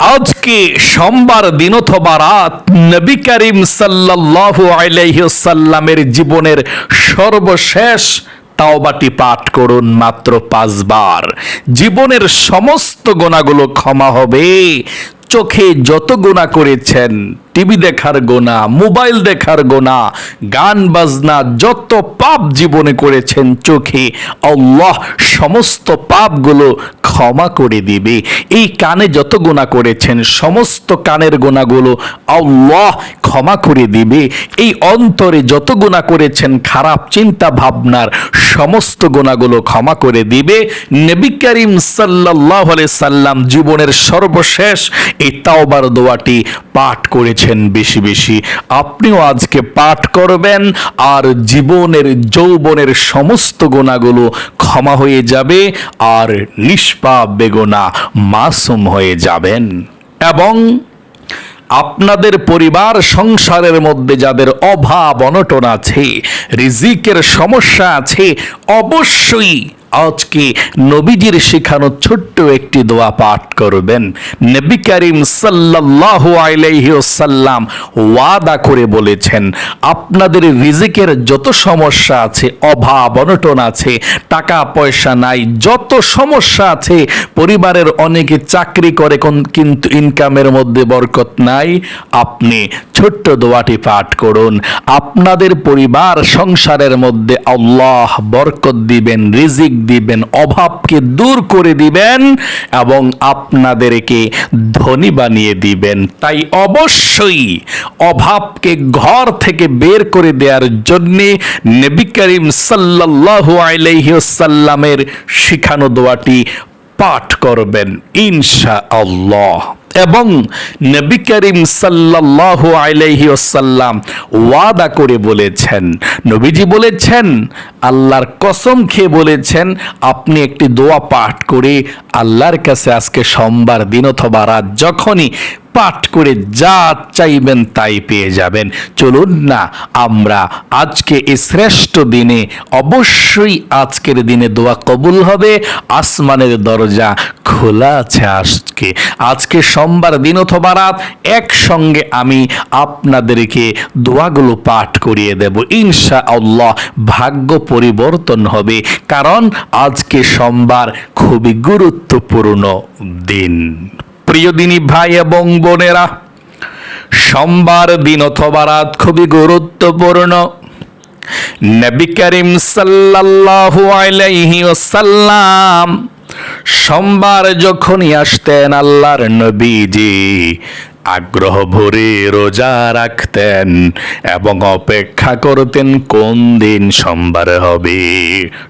আজকে সোমবার দিন অথবা রাত নবী করিম সাল্লাল্লাহু আলাইহি জীবনের সর্বশেষ তাওবাটি পাঠ করুন মাত্র পাঁচবার। জীবনের সমস্ত গোনাগুলো ক্ষমা হবে। চোখে যত গোনা করেছেন টিভি দেখার গোনা, মোবাইল দেখার গোনা, গান বাজনা যত পাপ জীবনে করেছেন চোখে, আল্লাহ সমস্ত পাপগুলো ক্ষমা করে দিবে। এই কানে যত গোনা করেছেন, সমস্ত কানের গোনাগুলো আল্লাহ ক্ষমা করে দিবে। এই অন্তরে যত গোনা করেছেন, খারাপ চিন্তা ভাবনার সমস্ত গোনাগুলো ক্ষমা করে দিবে। নবী করিম সাল্লাহ সাল্লাম জীবনের সর্বশেষ এই তাওবার দোয়াটি পাঠ করেছেন। বেশি বেশি। আপনিও আজকে পাঠ করবেন আর জীবনের যৌবনের সমস্ত গোনাগুলো ক্ষমা হয়ে যাবে আর নিষ্পাপ বেগোনা মাসুম হয়ে যাবেন। এবং আপনাদের পরিবার সংসারের মধ্যে যাদের অভাব অনটন আছে, রিজিকের সমস্যা আছে, অবশ্যই আজকে নবীজির শেখানো ছোট্ট একটি দোয়া পাঠ করবেন। নবী করিম আলাইহি ওয়াসাল্লাম ওয়াদা করে বলেছেন, আপনাদের রিজিকের যত সমস্যা আছে, অভাব, অনটন আছে, টাকা পয়সা নাই, যত সমস্যা আছে, পরিবারের অনেকে চাকরি করে কোন- কিন্তু ইনকামের মধ্যে বরকত নাই, আপনি ছোট্ট দোয়াটি পাঠ করুন। আপনাদের পরিবার, সংসারের মধ্যে আল্লাহ বরকত দিবেন, রিজিক দিবেন, অভাবকে দূর করে দিবেন এবং আপনাদেরকে ধনী বানিয়ে দিবেন। তাই অবশ্যই অভাবকে ঘর থেকে বের করে দেওয়ার জন্যে নবী করিম সাল্লাল্লাহু আলাইহি সাল্লামের শিখানো দোয়াটি পাঠ করবেন ইনশা আল্লাহ এবং নবী করিম সাল্লাল্লাহু আলাইহি ওয়াসাল্লাম ওয়াদা করে বলেছেন, নবীজি বলেছেন, আল্লাহর কসম খেয়ে বলেছেন, আপনি একটি দোয়া পাঠ করে আল্লাহর কাছে আজকে সোমবার দিন অথবা রাত যখনই পাঠ করে যা চাইবেন তাই পেয়ে যাবেন। চলুন না, আমরা আজকে এই শ্রেষ্ঠ দিনে, অবশ্যই আজকের দিনে দোয়া কবুল হবে। আসমানের দরজা খোলা আছে আজকে। আজকে সোমবার দিন অথবা রাত একসঙ্গে আমি আপনাদেরকে দোয়াগুলো পাঠ করিয়ে দেব। ইনশা আল্লাহ ভাগ্য পরিবর্তন হবে, কারণ আজকে সোমবার খুবই গুরুত্বপূর্ণ দিন। প্রিয় দিনী ভাই এবং বোনেরা, সোমবার দিন অথবা রাত খুবই গুরুত্বপূর্ণ। নবী করিম সাল্লাল্লাহু আলাইহি ওয়াসাল্লাম সোমবার যখনই আসতেন আল্লাহর নবীজি আগ্রহ ভরে রোজা রাখতেন এবং অপেক্ষা করতেন কোন দিন সোমবার হবে।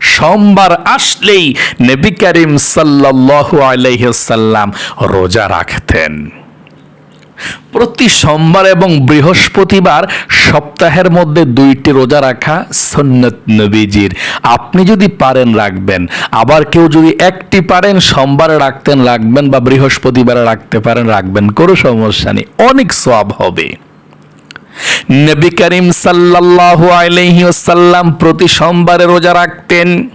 সোমবার আসলেই নবী করিম সাল্লাল্লাহু আলাইহি সাল্লাম রোজা রাখতেন। প্রতি সোমবার এবং বৃহস্পতিবার সপ্তাহের মধ্যে দুইটি রোজা রাখা সন্ন্যত নবীজির। আপনি যদি পারেন রাখবেন। আবার কেউ যদি একটি পারেন, সোমবারে রাখতেন, রাখবেন বা বৃহস্পতিবারে রাখতে পারেন, রাখবেন। কোনো সমস্যা নেই। অনেক সব হবে। নবী করিম সাল্লাল্লাহু আলাইহি ওয়াসাল্লাম প্রতি সোমবারে রোজা রাখতেন।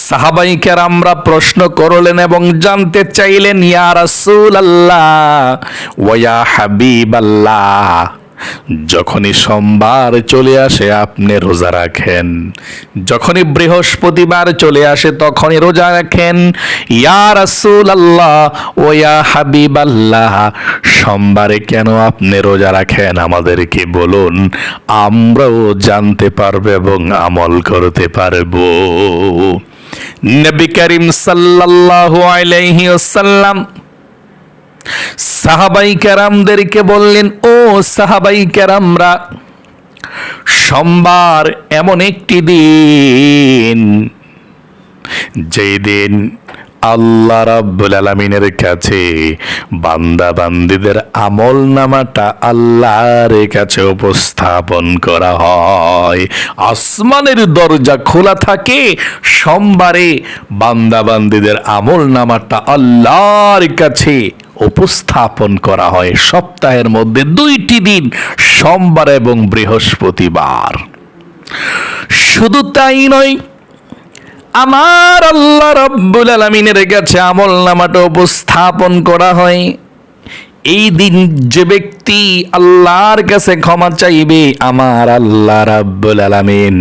সাহাবাই আমরা প্রশ্ন করলেন এবং জানতে চাইলেন ইয়া রাসূল আল্লাহ ওয়া হাবিব আল্লাহ যখনই সোমবার চলে আসে, আপনি রোজা রাখেন। যখনই বৃহস্পতিবার চলে আসে, তখনই রোজা রাখেন। ইয়া রাসূল আল্লাহ ও ইয়া হাবিব আল্লাহ সোমবারে কেন আপনি রোজা রাখেন? আমাদেরকে বলুন, আমরাও জানতে পারব এবং আমল করতে পারব। নবী করিম সাল্লাল্লাহু আলাইহি ওয়াসাল্লাম সাহাবাই ক্যারামদেরকে বললেন, ও সাহাবাই ক্যারামরা সোমবার এমন একটি দিন, যেই দিন আল্লাহ রাব্বুল আলামিনের কাছে বান্দা বান্দিদের আমল নামাটা আল্লাহর কাছে উপস্থাপন করা হয়। আসমানের দরজা খোলা থাকে, সোমবারে বান্দা বান্দিদের আমল নামাটা আল্লাহর কাছে উপস্থাপন করা হয়। সপ্তাহের মধ্যে দুইটি দিন, সোমবার এবং বৃহস্পতিবার। শুধু তাই নয়, আমার আল্লাহ রব্বুল আলমিনের কাছে আমল নামাটা উপস্থাপন করা হয়। এই দিন যে ব্যক্তি আল্লাহর কাছে ক্ষমা চাইবে, আমার আল্লাহ রাব্বুল আলামিন।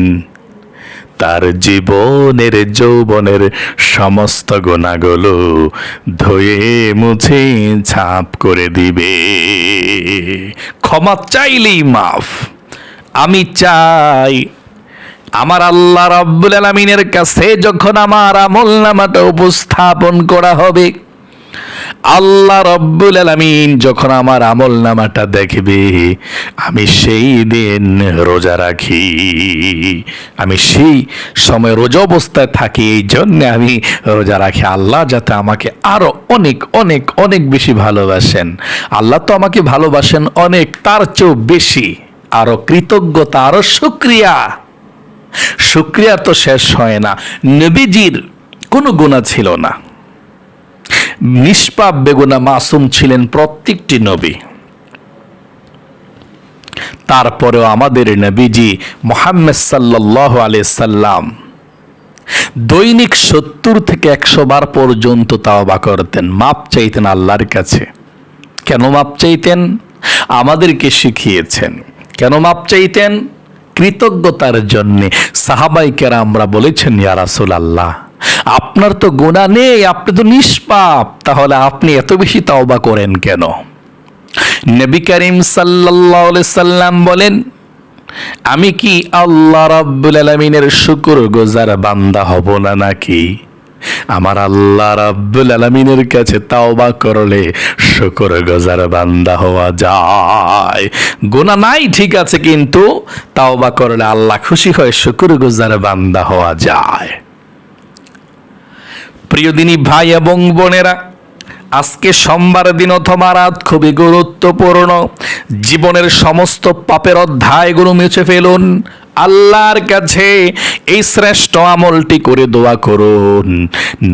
তার জীবনের, যৌবনের সমস্ত গুণাগুলো ধুয়ে মুছে ছাপ করে দিবে। ক্ষমা চাইলেই মাফ। আমি চাই আমার আল্লাহ রাব্বুল আলামিনের কাছে যখন আমার আমল নামাটা উপস্থাপন করা হবে আল্লাহ রব্বুল আলমিন যখন আমার আমল নামাটা দেখবে, আমি সেই দিন রোজা রাখি। আমি সেই সময় রোজা অবস্থায় থাকি, এই জন্যে আমি রোজা রাখি। আল্লাহ যাতে আমাকে আরও অনেক অনেক অনেক বেশি ভালোবাসেন। আল্লাহ তো আমাকে ভালোবাসেন অনেক, তার চেয়েও বেশি। আরও কৃতজ্ঞতা, আরও শুক্রিয়া। শুক্রিয়া তো শেষ হয় না। নবীজির কোনো গুণা ছিল না। নিষ্পাপ বেগুনা মাসুম ছিলেন প্রত্যেকটি নবী। তারপরেও আমাদের নবীজি মোহাম্মদ সাল্লাহ সাল্লাম দৈনিক সত্তর থেকে একশো বার পর্যন্ত তাওবা করতেন, মাপ চাইতেন আল্লাহর কাছে। কেন মাপ চাইতেন? আমাদেরকে শিখিয়েছেন। কেন মাপ চাইতেন? কৃতজ্ঞতার জন্যে সাহাবাইকেরা আমরা বলেছেন, ইয়া রাসূল আল্লাহ আপনার তো গোনা নেই, আপনি তো নিষ্পাপ। তাহলে আপনি এত বেশি তাওবা করেন কেন? নবী করিম সাল্লাম বলেন, আমি কি আল্লাহ রাব্বুল আলামিনের শুকর গোজার বান্দা হব না নাকি? আমার আল্লাহ রাব্বুল আলামিনের কাছে তাওবা করলে শুকর গোজার বান্দা হওয়া যায়। গোনা নাই, ঠিক আছে, কিন্তু তাওবা করলে আল্লাহ খুশি হয় শুকর গোজার বান্দা হওয়া যায়। প্রিয় দিনী ভাই এবং বোনেরা, আজকে সোমবার দিন অথবা রাত খুবই গুরুত্বপূর্ণ। জীবনের সমস্ত পাপের অধ্যায়গুলো মুছে ফেলুন, আল্লাহর কাছে এই শ্রেষ্ঠ আমলটি করে দোয়া করুন।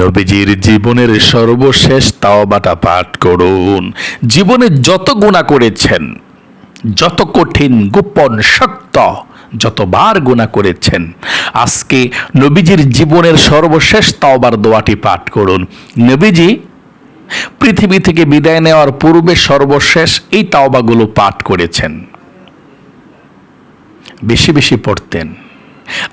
নবীজির জীবনের সর্বশেষ তাওবাটা পাঠ করুন। জীবনে যত গুণা করেছেন, যত কঠিন, গোপন সত্য যতবার গুণা করেছেন, আজকে নবীজির জীবনের সর্বশেষ তাওবার দোয়াটি পাঠ করুন। নবীজি পৃথিবী থেকে বিদায় নেওয়ার পূর্বে সর্বশেষ এই তাওবাগুলো পাঠ করেছেন। বেশি বেশি পড়তেন।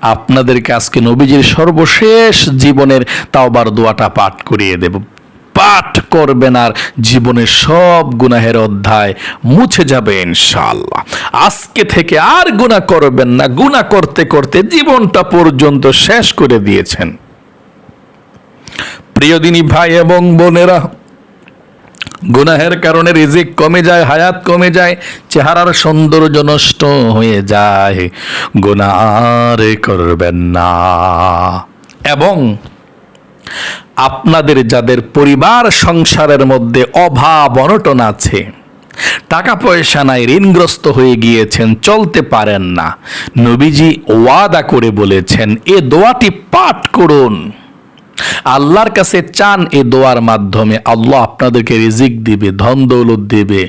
আপনাদেরকে আজকে নবীজির সর্বশেষ জীবনের তাওবার দোয়াটা পাঠ করিয়ে দেব। পাঠ করবেন আর জীবনের সব গুনাহের অধ্যায় মুছে যাবে ইনশাআল্লাহ। আজকে থেকে আর গুনাহ করবেন না, গুনাহ করতে করতে জীবনটা পর্যন্ত শেষ করে দিয়েছেন। প্রিয়দিনী ভাই এবং বোনেরা, গুনাহের কারণে রিজিক কমে যায়, হায়াত কমে যায়, চেহারার সৌন্দর্য নষ্ট হয়ে যায়। গুনাহ আর করবেন না। এবং আপনাদের যাদের পরিবার সংসারের মধ্যে অভাব, অনটন আছে টাকা পয়সা নাই, ঋণগ্রস্ত হয়ে গিয়েছেন, চলতে পারেন না। নবীজি ওয়াদা করে বলেছেন, এ দোয়াটি পাঠ করুন। আল্লাহর কাছে চান এ দোয়ার মাধ্যমে। আল্লাহ আপনাদেরকে রিজিক দিবে, ধন দৌলত দিবে,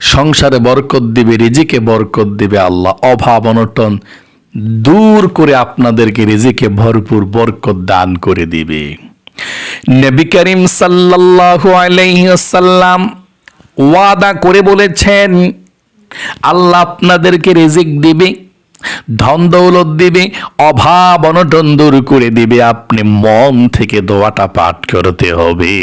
সংসারে বরকত দিবে, রিজিকে বরকত দিবে আল্লাহ। অভাব, অনটন দূর করে আপনাদেরকে রেজেকে ভরপুর বরকত দান করে দিবে। নবী করিম সাল্লাল্লাহু আলাইহি ওয়াসাল্লাম ওয়াদা করে বলেছেন, আল্লাহ আপনাদেরকে রিজিক দিবে। ধন দৌলত দিবে, অভাব অনটন দূর করে দিবে। আপনি মন থেকে দোয়াটা পাঠ করতে হবে।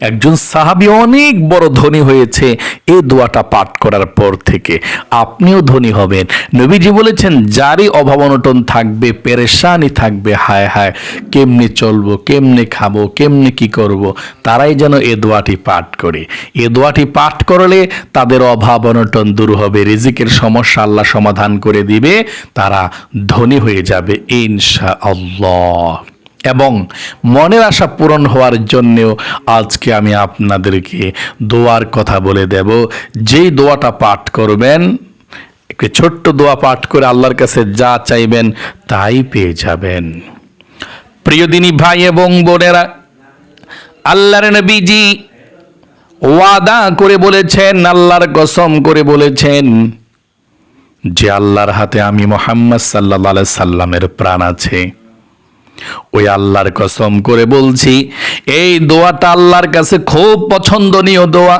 একজন সাহাবি অনেক বড় ধনী হয়েছে এই দোয়াটা পাঠ করার পর থেকে আপনিও ধনী হবেন। নবীজি বলেছেন, যারই অভাব অনটন থাকবে, পেরেশানি থাকবে, হায় হায়, কেমনে চলবো, কেমনে খাব, কেমনে কি করব, তারাই যেন এ দোয়াটি পাঠ করে। এ দোয়াটি পাঠ করলে তাদের অভাব অনটন দূর হবে, রিজিকের সমস্যা আল্লাহ সমাধান করে দিবে, তারা ধনী হয়ে যাবে ইনশা আল্লাহ এবং মনের আশা পূরণ হওয়ার জন্যেও আজকে আমি আপনাদেরকে দোয়ার কথা বলে দেব। যেই দোয়াটা পাঠ করবেন, একটি ছোট্ট দোয়া পাঠ করে আল্লাহর কাছে যা চাইবেন তাই পেয়ে যাবেন। প্রিয়দিনী ভাই এবং বোনেরা, আল্লাহর নবীজি ওয়াদা করে বলেছেন, আল্লাহর কসম করে বলেছেন যে আল্লাহর হাতে আমি মোহাম্মদ সাল্লাহ সাল্লামের প্রাণ আছে, ওই আল্লাহর কসম করে বলছি, এই দোয়াটা আল্লাহর কাছে খুব পছন্দনীয় দোয়া।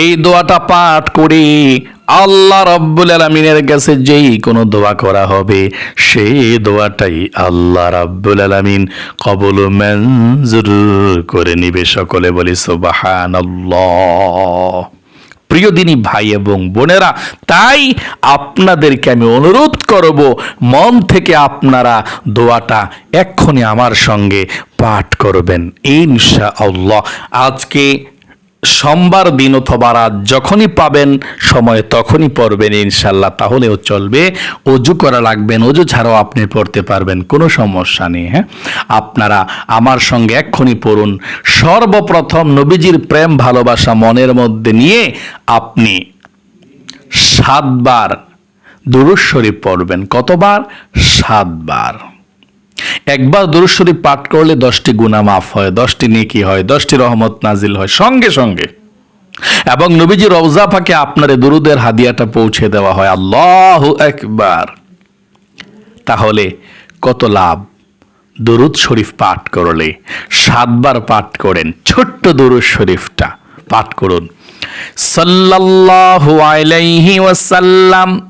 এই দোয়াটা পাঠ করে, আল্লাহ রব্বুল আলমিনের কাছে যেই কোনো দোয়া করা হবে, সেই দোয়াটাই আল্লাহ রাব্বুল আলমিন কবল মঞ্জুর করে নিবে সকলে বলি সোবাহান প্রিয় দিনী ভাই এবং বোনেরা, তাই আপনাদেরকে আমি অনুরোধ করব, মন থেকে আপনারা দোয়াটা এক্ষুনি আমার সঙ্গে পাঠ করবেন। ইনশা আল্লাহ আজকে সোমবার দিন অথবা রাত যখনই পাবেন, সময় তখনই পড়বেন ইনশাল্লাহ তাহলেও চলবে, অজু করা লাগবেন অজু ছাড়াও আপনি পড়তে পারবেন, কোনো সমস্যা নেই হ্যাঁ? আপনারা আমার সঙ্গে এক্ষুনি পড়ুন। সর্বপ্রথম নবীজির প্রেম, ভালোবাসা, মনের মধ্যে নিয়ে আপনি সাতবার দুরুজ শরীফ পড়বেন। কতবার? সাতবার। একবার দুরুজ শরীফ পাঠ করলে দশটি গুণা মাফ হয়, দশটি নেকি হয়, দশটি রহমত নাজিল হয়, সঙ্গে সঙ্গে। এবং নবীজি রওজা পাকে আপনার দুরুদের হাদিয়াটা পৌঁছে দেওয়া হয়। আল্লাহ একবার। তাহলে কত লাভ? দরুদ শরীফ পাঠ করলে সাতবার পাঠ করেন, ছোট্ট দরুদ শরীফটা পাঠ করুন। সাল্লাল্লাহু আলাইহি ওয়াসাল্লাম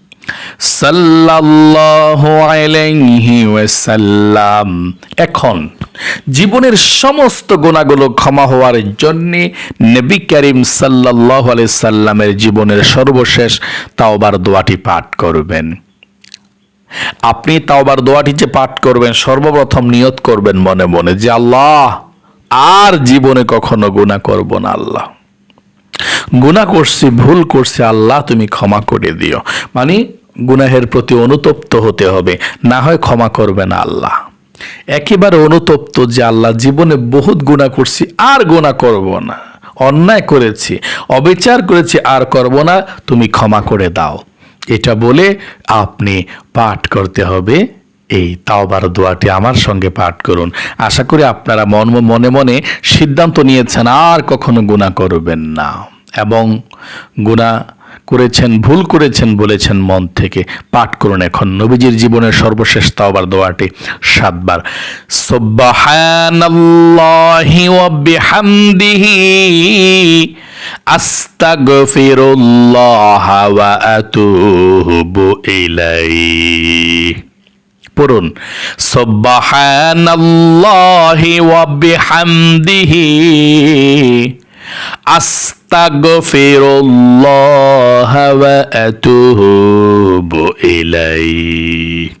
সাল্লাল্লাহু এখন জীবনের সমস্ত গুণাগুলো ক্ষমা হওয়ার জন্য নবী করিম সাল্লাল্লাহু আলাইহি সাল্লামের জীবনের সর্বশেষ তাওবার দোয়াটি পাঠ করবেন। আপনি তাওবার দোয়াটি যে পাঠ করবেন, সর্বপ্রথম নিয়ত করবেন মনে মনে যে আল্লাহ, আর জীবনে কখনো গুণা করব না আল্লাহ। গুণা করছি, ভুল করছি, আল্লাহ তুমি ক্ষমা করে দিও। মানে গুনাহের প্রতি অনুতপ্ত হতে হবে, না হয় ক্ষমা করবে না আল্লাহ। একেবারে অনুতপ্ত যে আল্লাহ জীবনে বহুত গুণা করছি, আর গুণা করব না। অন্যায় করেছি, অবিচার করেছি, আর করব না, তুমি ক্ষমা করে দাও। এটা বলে আপনি পাঠ করতে হবে। এই তাওবার দোয়াটি আমার সঙ্গে পাঠ করুন। আশা করি আপনারা মন মনে মনে সিদ্ধান্ত নিয়েছেন, আর কখনো গুণা করবেন না। এবং গুণা করেছেন, ভুল করেছেন বলেছেন মন থেকে। পাঠ করুন এখন নবীজির জীবনের সর্বশেষ তাওবার দোয়াটি সাতবার। সুবহানাল্লাহি ওয়া বিহামদিহি আস্তাগফিরুল্লাহ ওয়া আতুবু ইলাইহি। পড়ুন, সুবহানাল্লাহি ওয়া বিহামদিহি আস্তাগফিরুল্লাহ ওয়া আতুবু ইলাইহি।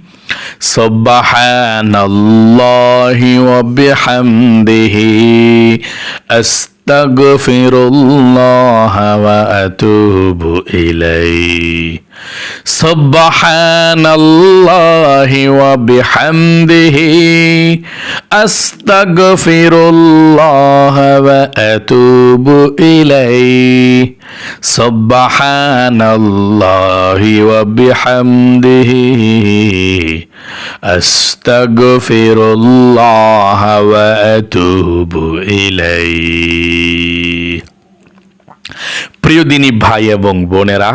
سبحان الله وبحمده. أستغفر الله وأتوب إليه. سبحان الله وبحمده أستغفر الله وأتوب إليه سبحان الله وبحمده أستغفر الله وأتوب إليه প্রিয় দিনী ভাই এবং বোনেরা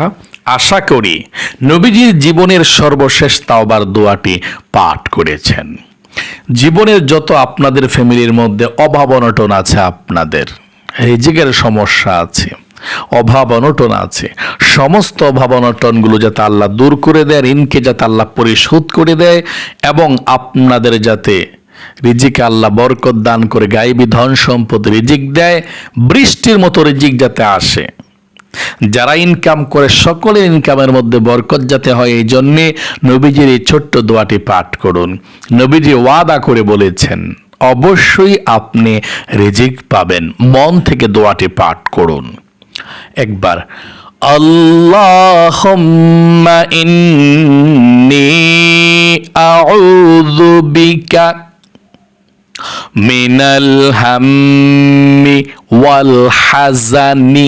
আশা করি নবীজির জীবনের সর্বশেষ তাওবার দোয়াটি পাঠ করেছেন। জীবনের যত আপনাদের ফ্যামিলির মধ্যে অভাব অনটন আছে আপনাদের, রিজিকের সমস্যা আছে, অভাব অনটন আছে, সমস্ত অভাব অনটনগুলো যাতে আল্লাহ দূর করে দেয়, ঋণকে যাতে আল্লাহ পরিশোধ করে দেয়, এবং আপনাদের যাতে রিজিকে আল্লাহ বরকত দান করে, গাইবি ধন সম্পদ রিজিক দেয়, বৃষ্টির মতো রিজিক যাতে আসে। যারা ইনকাম করে সকলের ইনকামের মধ্যে বরকত যাতে হয়, এই জন্যে নবীজির এই ছোট্ট দোয়াটি পাঠ করুন। নবীজি ওয়াদা করে বলেছেন, অবশ্যই আপনি রিজিক পাবেন। মন থেকে দোয়াটি পাঠ করুন। একবার, আল্লাহুম্মা মিনাল হাম্মি ওয়াল হাজানি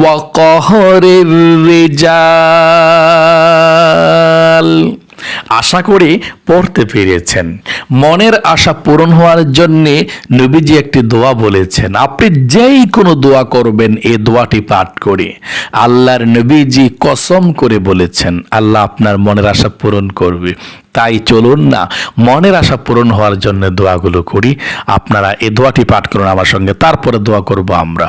ওয়াকহরের রেজাল। আশা করি পড়তে পেরেছেন। মনের আশা পূরণ হওয়ার জন্যে নবীজি একটি দোয়া বলেছেন, আপনি যেই কোনো দোয়া করবেন এই দোয়াটি পাঠ করে। আল্লাহর নবীজি কসম করে বলেছেন, আল্লাহ আপনার মনের আশা পূরণ করবে। তাই চলুন না, মনের আশা পূরণ হওয়ার জন্য দোয়াগুলো করি। আপনারা এ দোয়াটি পাঠ করুন আমার সঙ্গে, তারপরে দোয়া করব আমরা।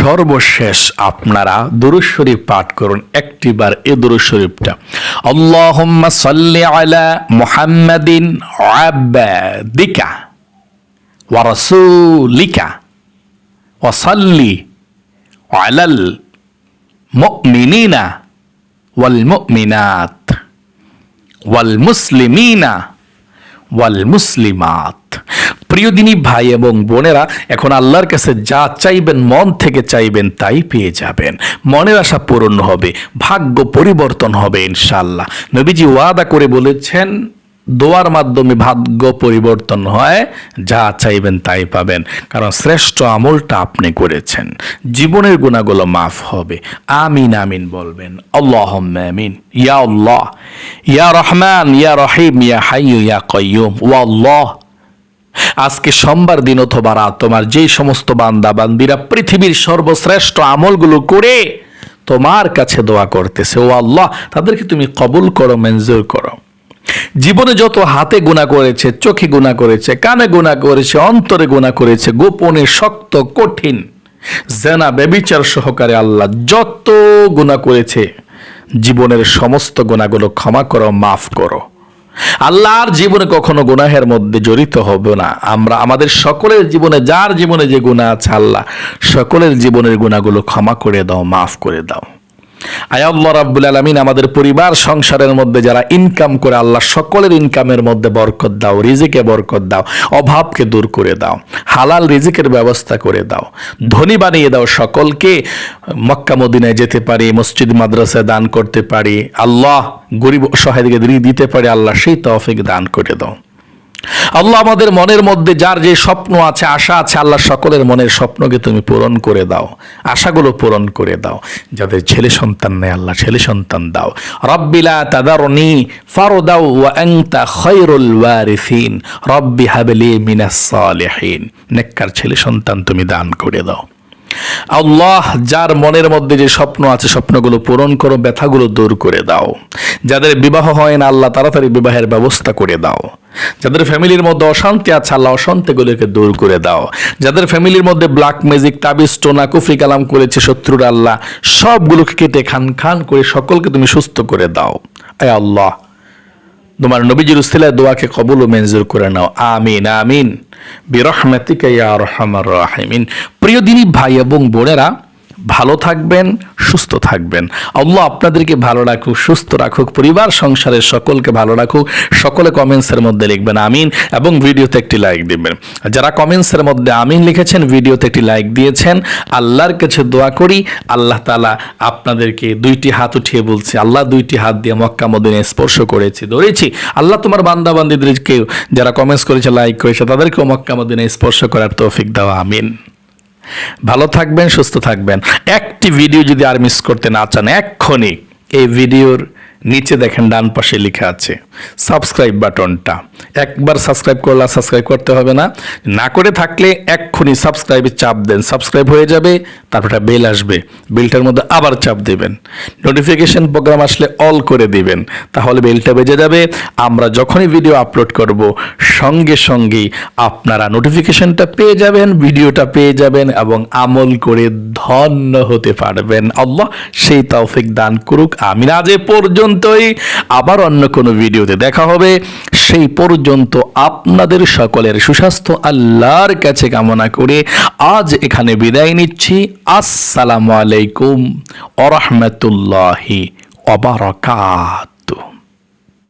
সর্বশেষ আপনারা দুরুদ শরীফ পাঠ করুন, একটিবার এ দুরুদ শরীফটা। আল্লাহুম্মা সাল্লি আলা মুহাম্মাদিন আবাদিকা ওয়া রাসূলিকা ওয়া সাল্লি আলাল মুমিনিনা ওয়াল মুমিনাত ওয়াল মুসলিমিনা ওয়াল মুসলিমাত। প্রিয় দিনী ভাই এবং বোনেরা, এখন আল্লাহর কাছে যা চাইবেন, মন থেকে চাইবেন, তাই পেয়ে যাবেন। মনের আশা পূরণ হবে, ভাগ্য পরিবর্তন হবে ইনশাল্লাহ নবীজি ওয়াদা করে বলেছেন, দোয়ার মাধ্যমে ভাগ্য পরিবর্তন হয়, যা চাইবেন, তাই পাবেন। কারণ শ্রেষ্ঠ আমলটা আপনি করেছেন। জীবনের গুণাগুলো মাফ হবে। আমিন আমিন বলবেন। আল্লাহ আমিন। ইয়া আল্লাহ, ইয়া রহমান, ইয়া রহিম, ইয়া হাইয়ু, ইয়া কয়্যুম ওয়া আল্লাহ আজকে সোমবার দিন অথবা রাত তোমার যেই সমস্ত বান্দা বান্দিরা পৃথিবীর সর্বশ্রেষ্ঠ আমলগুলো করে তোমার কাছে দোয়া করতেছে, ও আল্লাহ, তাদেরকে তুমি কবুল করো মঞ্জুর করো। জীবনে যত হাতে গুণা করেছে, চোখে গুণা করেছে, কানে গুণা করেছে, অন্তরে গুণা করেছে, গোপনে শক্ত, কঠিন, জেনা বেবিচার সহকারে আল্লাহ যত গুণা করেছে, জীবনের সমস্ত গুণাগুলো ক্ষমা করো, মাফ করো। আল্লাহর জীবনে কখনো গুনাহের মধ্যে জড়িত হব না। আমরা আমাদের সকলের জীবনে, যার জীবনে যে গুণা আছে, আল্লাহ, সকলের জীবনের গুণাগুলো ক্ষমা করে দাও, মাফ করে দাও। আয়াল্লাহ রাব্বুল আলামিন আমাদের পরিবার, সংসারের মধ্যে যারা ইনকাম করে, আল্লাহ সকলের ইনকামের মধ্যে বরকত দাও, রিজিকে বরকত দাও, অভাবকে দূর করে দাও, হালাল রিজিকের ব্যবস্থা করে দাও, ধনী বানিয়ে দাও সকলকে, মক্কা মদিনায় যেতে পারি, মসজিদ মাদ্রাসায় দান করতে পারি, আল্লাহ গরিব অসহায়দিকে দিতে পারি, আল্লাহ সেই তৌফিক দান করে দাও। আল্লাহ আমাদের মনের মধ্যে যার যে স্বপ্ন আছে, আশা আছে, আল্লাহ সকলের মনের স্বপ্নকে তুমি পূরণ করে দাও, আশাগুলো পূরণ করে দাও। যাদের ছেলে সন্তান নেই, আল্লাহ ছেলে সন্তান দাও। রব্বিলা তাদারনি ফারদাউ ওয়া আনতা খায়রুল ওয়ারিসিন। রব্বি হাবলি মিনাস সালিহিন। নেককার ছেলে সন্তান তুমি দান করে দাও। আল্লাহ যার মনের মধ্যে যে স্বপ্ন আছে, স্বপ্নগুলো পূরণ করো, ব্যথাগুলো দূর করে দাও। যাদের বিবাহ হয় না, আল্লাহ তাড়াতাড়ি বিবাহের ব্যবস্থা করে দাও। যাদের ফ্যামিলির মধ্যে অশান্তি আছে, আল্লাহ অশান্তিগুলোকে দূর করে দাও। যাদের ফ্যামিলির মধ্যে ব্ল্যাক ম্যাজিক, তাবিজ, টোনা, কুফরি কালাম করেছে শত্রুর, আল্লাহ সবগুলোকে কেটে খান খান করে সকলকে তুমি সুস্থ করে দাও। আয় আল্লাহ। তোমার নবীজির উস্তিলায় দোয়াকে কবুল ও মঞ্জুর করে নাও। আমিন আমিন। বিরহমাতিকা ইয়া আরহামার রাহিমিন। প্রিয় দিনী ভাই এবং বোনেরা ভালো থাকবেন, সুস্থ থাকবেন। আল্লাহ আপনাদেরকে ভালো রাখুক, সুস্থ রাখুক, পরিবার, সংসারের সকলকে ভালো রাখুক। সকলে কমেন্টসের মধ্যে লিখবেন আমিন এবং ভিডিওতে একটি লাইক দিবেন। যারা কমেন্টসের মধ্যে আমিন লিখেছেন, ভিডিওতে একটি লাইক দিয়েছেন, আল্লাহর কাছে দোয়া করি, আল্লাহ তালা আপনাদেরকে দুইটি হাত উঠিয়ে বলছি, আল্লাহ দুইটি হাত দিয়ে মক্কা মদিনে স্পর্শ করেছি, ধরেছি। আল্লাহ তোমার বান্দা বান্দিদেরকে যারা কমেন্টস করেছে, লাইক করেছে, তাদেরকেও মক্কা মদিনে স্পর্শ করার তৌফিক দেওয়া আমিন। ভালো থাকবেন, সুস্থ থাকবেন। একটি ভিডিও যদি আর মিস করতে না চান, এক্ষুনি এই ভিডিওর নিচে দেখেন ডান পাশে লেখা আছে সাবস্ক্রাইব বাটনটা। একবার সাবস্ক্রাইব করলে সাবস্ক্রাইব করতে হবে না। না করে থাকলে এক্ষুনি সাবস্ক্রাইবে চাপ দেন। সাবস্ক্রাইব হয়ে যাবে, তারপর বেল আসবে। বেলটার মধ্যে আবার চাপ দেবেন। নোটিফিকেশন প্রোগ্রাম আসলে অল করে দিবেন। তাহলে বেলটা বেজে যাবে। আমরা যখনই ভিডিও আপলোড করব, সঙ্গে সঙ্গেই আপনারা নোটিফিকেশনটা পেয়ে যাবেন ভিডিওটা পেয়ে যাবেন এবং আমল করে ধন্য হতে পারবেন। আল্লাহ সেই তৌফিক দান করুক। আমি আজ এ পর্যন্তই। আবার অন্য কোনো ভিডিওতে দেখা হবে। সেই পর্যন্ত আপনাদের সকলের সুস্বাস্থ্য আল্লাহর কাছে কামনা করে আজ এখানে বিদায় নিচ্ছি। আসসালামু আলাইকুম ওরহমতুল্লাহি অবরাকাত